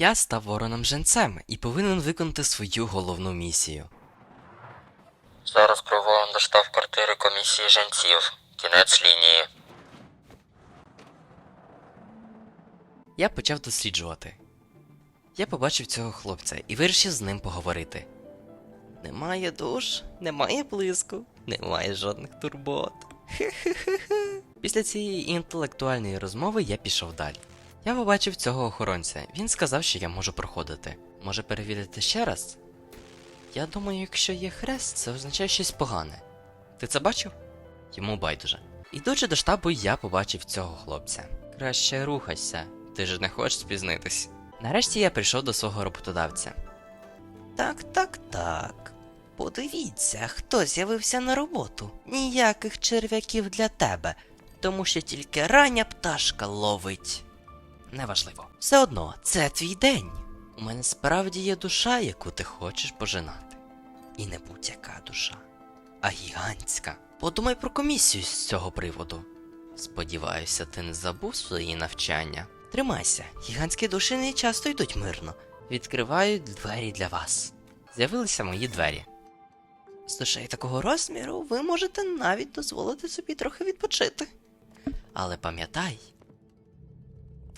Я став вороном женцем і повинен виконати свою головну місію. Зараз провалом до штаб-квартири комісії жінців. Кінець лінії. Я почав досліджувати. Я побачив цього хлопця і вирішив з ним поговорити. Немає душ, немає блиску, немає жодних турбот. Хе-хе-хе-хе. Після цієї інтелектуальної розмови я пішов далі. Я побачив цього охоронця. Він сказав, що я можу проходити. Може перевірити ще раз? Я думаю, якщо є хрест, це означає щось погане. Ти це бачив? Йому байдуже. Ідучи до штабу, я побачив цього хлопця. Краще рухайся, ти ж не хочеш спізнитись. Нарешті я прийшов до свого роботодавця. Так, так, так. Подивіться, хто з'явився на роботу. Ніяких черв'яків для тебе, тому що тільки рання пташка ловить. Неважливо. Все одно, це твій день. У мене справді є душа, яку ти хочеш пожинати. І не будь-яка душа, а гігантська. Подумай про комісію з цього приводу. Сподіваюся, ти не забув свої навчання. Тримайся, гігантські душі не часто йдуть мирно. Відкривають двері для вас. З'явилися мої двері. З душею такого розміру ви можете навіть дозволити собі трохи відпочити. Але пам'ятай,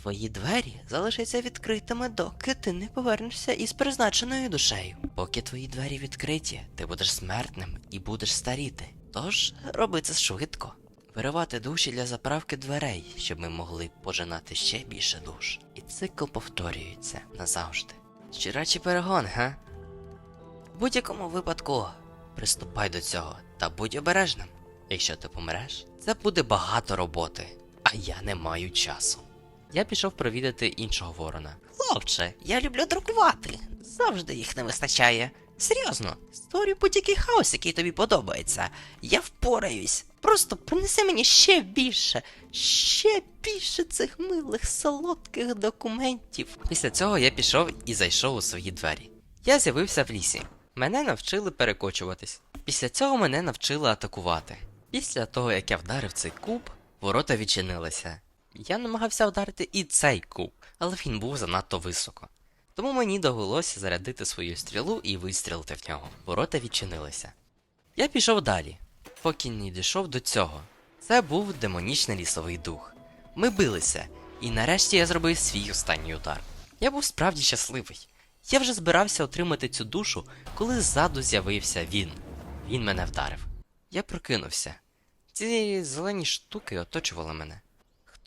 твої двері залишаться відкритими, доки ти не повернешся із призначеною душею. Поки твої двері відкриті, ти будеш смертним і будеш старіти. Тож роби це швидко. Виривати душі для заправки дверей, щоб ми могли пожинати ще більше душ. І цикл повторюється назавжди. Щирачий перегон, га? В будь-якому випадку приступай до цього та будь обережним. Якщо ти помреш, це буде багато роботи, а я не маю часу. Я пішов провідати іншого ворона. Хлопче, я люблю друкувати. Завжди їх не вистачає. Серйозно, створюй будь-який хаос, який тобі подобається. Я впораюсь. Просто принеси мені ще більше, ще більше цих милих солодких документів. Після цього я пішов і зайшов у свої двері. Я з'явився в лісі. Мене навчили перекочуватись. Після цього мене навчили атакувати. Після того, як я вдарив цей куб, ворота відчинилися. Я намагався вдарити і цей куб, але він був занадто високо. Тому мені довелося зарядити свою стрілу і вистрілити в нього. Ворота відчинилися. Я пішов далі, поки не дійшов до цього. Це був демонічний лісовий дух. Ми билися, і нарешті я зробив свій останній удар. Я був справді щасливий. Я вже збирався отримати цю душу, коли ззаду з'явився він. Він мене вдарив. Я прокинувся. Ці зелені штуки оточували мене.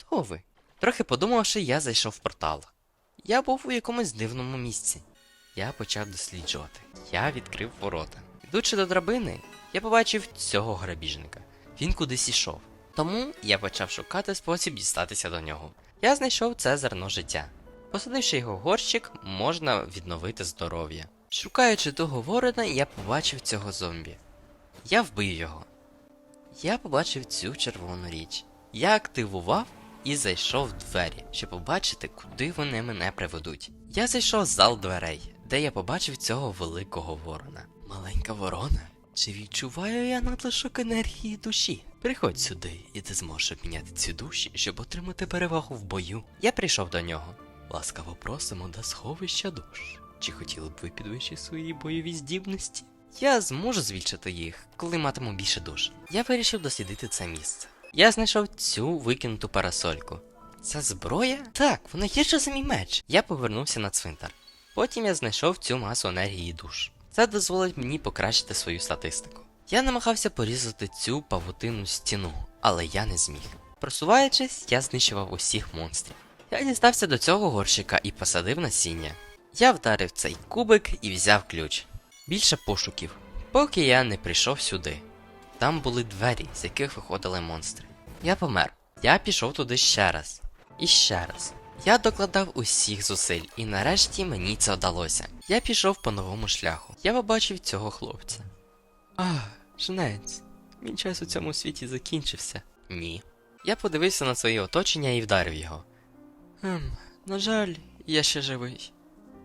Хто ви? Трохи подумавши, я зайшов в портал. Я був у якомусь дивному місці. Я почав досліджувати. Я відкрив ворота. Йдучи до драбини, я побачив цього грабіжника. Він кудись ішов. Тому я почав шукати спосіб дістатися до нього. Я знайшов це зерно життя. Посадивши його горщик, можна відновити здоров'я. Шукаючи того ворона, я побачив цього зомбі. Я вбив його. Я побачив цю червону річ. Я активував і зайшов в двері, щоб побачити, куди вони мене приведуть. Я зайшов в зал дверей, де я побачив цього великого ворона. Маленька ворона. Чи відчуваю я надлишок енергії душі? Приходь сюди, і ти зможеш обміняти ці душі, щоб отримати перевагу в бою. Я прийшов до нього. Ласкаво просимо до сховища душ. Чи хотіли б ви підвищити свої бойові здібності? Я зможу звільчити їх, коли матиму більше душ. Я вирішив дослідити це місце. Я знайшов цю викинуту парасольку. Ця зброя? Так, вона гірша за мій меч. Я повернувся на цвинтар. Потім я знайшов цю масу енергії душ. Це дозволить мені покращити свою статистику. Я намагався порізати цю павутину стіну, але я не зміг. Просуваючись, я знищував усіх монстрів. Я дістався до цього горщика і посадив насіння. Я вдарив цей кубик і взяв ключ. Більше пошуків, поки я не прийшов сюди. Там були двері, з яких виходили монстри. Я помер. Я пішов туди ще раз. І ще раз. Я докладав усіх зусиль, і нарешті мені це вдалося. Я пішов по новому шляху. Я побачив цього хлопця. А, жнець, мій час у цьому світі закінчився. Ні. Я подивився на своє оточення і вдарив його. Ем, на жаль, я ще живий.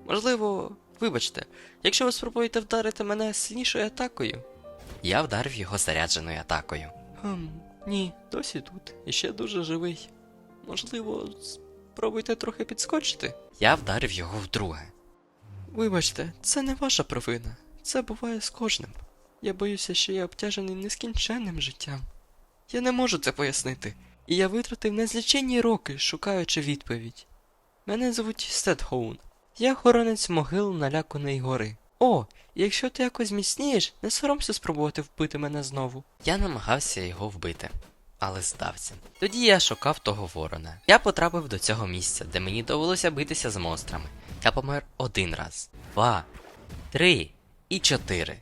Можливо, вибачте, якщо ви спробуєте вдарити мене сильнішою атакою. Я вдарив його зарядженою атакою. Хм, ні, досі тут і ще дуже живий. Можливо, Пробуйте трохи підскочити. Я вдарив його вдруге. Вибачте, це не ваша провина. Це буває з кожним. Я боюся, що я обтяжений нескінченним життям. Я не можу це пояснити, і я витратив незліченні роки, шукаючи відповідь. Мене звуть Стедхоун. Я охоронець могил наляканої гори. О, якщо ти якось міцнієш, не соромся спробувати вбити мене знову. Я намагався його вбити, але здався. Тоді я шукав того ворона. Я потрапив до цього місця, де мені довелося битися з монстрами. Я помер один раз, два, три і чотири.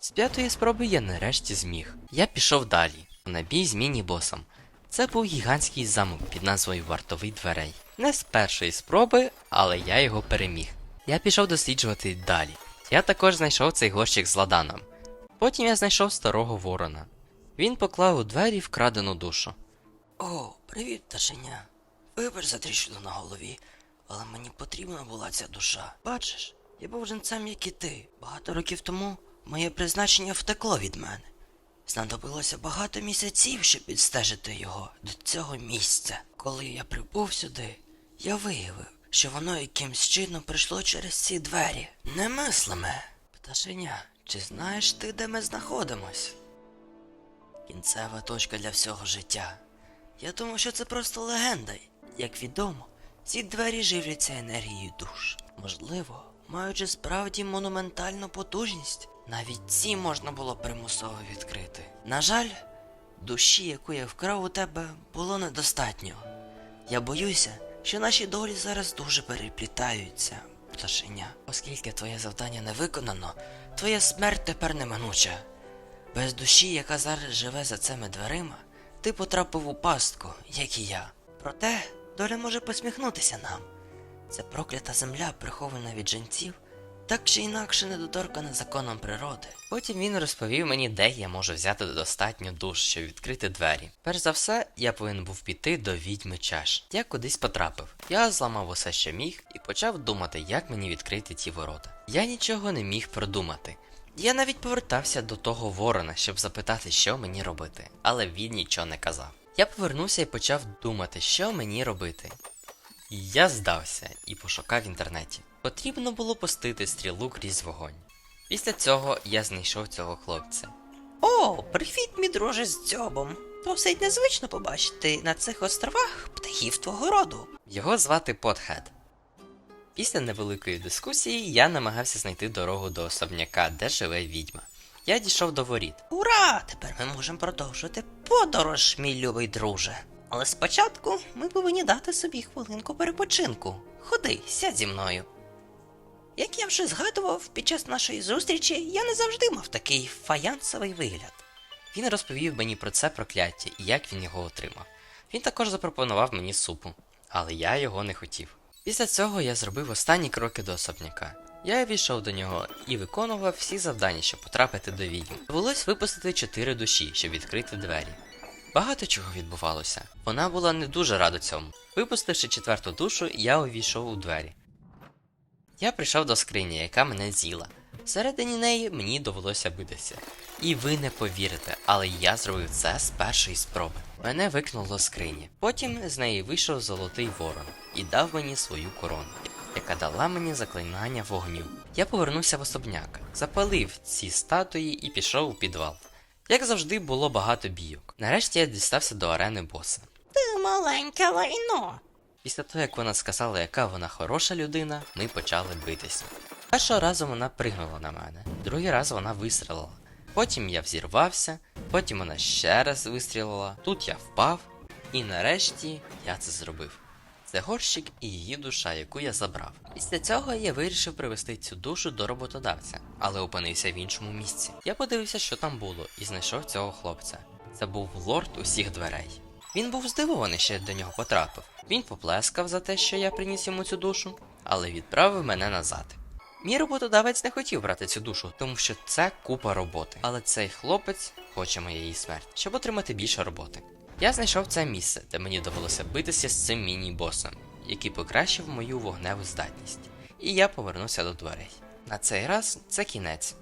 З п'ятої спроби я нарешті зміг. Я пішов далі, на бій з міні-босом. Це був гігантський замок під назвою Вартовий дверей. Не з першої спроби, але я його переміг. Я пішов досліджувати далі. Я також знайшов цей горщик з ладаном. Потім я знайшов старого ворона. Він поклав у двері вкрадену душу. О, привіт, пташеня. Вибач за тріщину на голові, але мені потрібна була ця душа. Бачиш, я був жінцем, як і ти. Багато років тому моє призначення втекло від мене. Знадобилося багато місяців, щоб підстежити його до цього місця. Коли я прибув сюди, я виявив, що воно якимсь чином прийшло через ці двері. Немислиме. Пташеня, чи знаєш ти, де ми знаходимось? Кінцева точка для всього життя. Я думав, що це просто легенда. Як відомо, ці двері живляться енергією душ. Можливо, маючи справді монументальну потужність, навіть ці можна було примусово відкрити. На жаль, душі, яку я вкрав у тебе, було недостатньо. Я боюся, що наші долі зараз дуже переплітаються, пташеня. Оскільки твоє завдання не виконано, твоя смерть тепер неминуча. Без душі, яка зараз живе за цими дверима, ти потрапив у пастку, як і я. Проте доля може посміхнутися нам. Це проклята земля, прихована від жінців, так чи інакше недоторкана законом природи. Потім він розповів мені, де я можу взяти достатньо душ, щоб відкрити двері. Перш за все, я повинен був піти до відьми чаш. Я кудись потрапив. Я зламав усе, що міг, і почав думати, як мені відкрити ті ворота. Я нічого не міг продумати. Я навіть повертався до того ворона, щоб запитати, що мені робити, але він нічого не казав. Я повернувся і почав думати, що мені робити. І Я здався і пошукав в інтернеті. Потрібно було пустити стрілу крізь вогонь. Після цього я знайшов цього хлопця. О, привіт, мій друже з дзьобом. Досить незвично побачити на цих островах птахів твого роду. Його звати Потхед. Після невеликої дискусії я намагався знайти дорогу до особняка, де живе відьма. Я дійшов до воріт. Ура! Тепер ми можемо продовжувати подорож, мій любий друже. Але спочатку ми повинні дати собі хвилинку перепочинку. Ходи, сядь зі мною. Як я вже згадував, під час нашої зустрічі я не завжди мав такий фаянсовий вигляд. Він розповів мені про це прокляття і як він його отримав. Він також запропонував мені супу, але я його не хотів. Після цього я зробив останні кроки до особняка. Я війшов до нього і виконував всі завдання, щоб потрапити до відьми. Довелось випустити чотири душі, щоб відкрити двері. Багато чого відбувалося. Вона була не дуже рада цьому. Випустивши четверту душу, я увійшов у двері. Я прийшов до скрині, яка мене з'їла. Всередині неї мені довелося битися. І ви не повірите, але я зробив це з першої спроби. Мене викнуло з скрині. Потім з неї вийшов золотий ворон і дав мені свою корону, яка дала мені заклинання вогню. Я повернувся в особняк, запалив ці статуї і пішов у підвал. Як завжди, було багато бійок. Нарешті я дістався до арени боса. Ти маленьке лайно. Після того, як вона сказала, яка вона хороша людина, ми почали битися. Першого разу вона пригнула на мене, другий раз вона вистрілила. Потім я взірвався, потім вона ще раз вистрілила, тут я впав, і нарешті я це зробив. Це горщик і її душа, яку я забрав. Після цього я вирішив привести цю душу до роботодавця, але опинився в іншому місці. Я подивився, що там було, і знайшов цього хлопця. Це був лорд усіх дверей. Він був здивований, що я до нього потрапив. Він поплескав за те, що я приніс йому цю душу, але відправив мене назад. Мій роботодавець не хотів брати цю душу, тому що це купа роботи. Але цей хлопець хоче моєї смерті, щоб отримати більше роботи. Я знайшов це місце, де мені довелося битися з цим міні-босом, який покращив мою вогневу здатність. І я повернувся до дверей. На цей раз це кінець.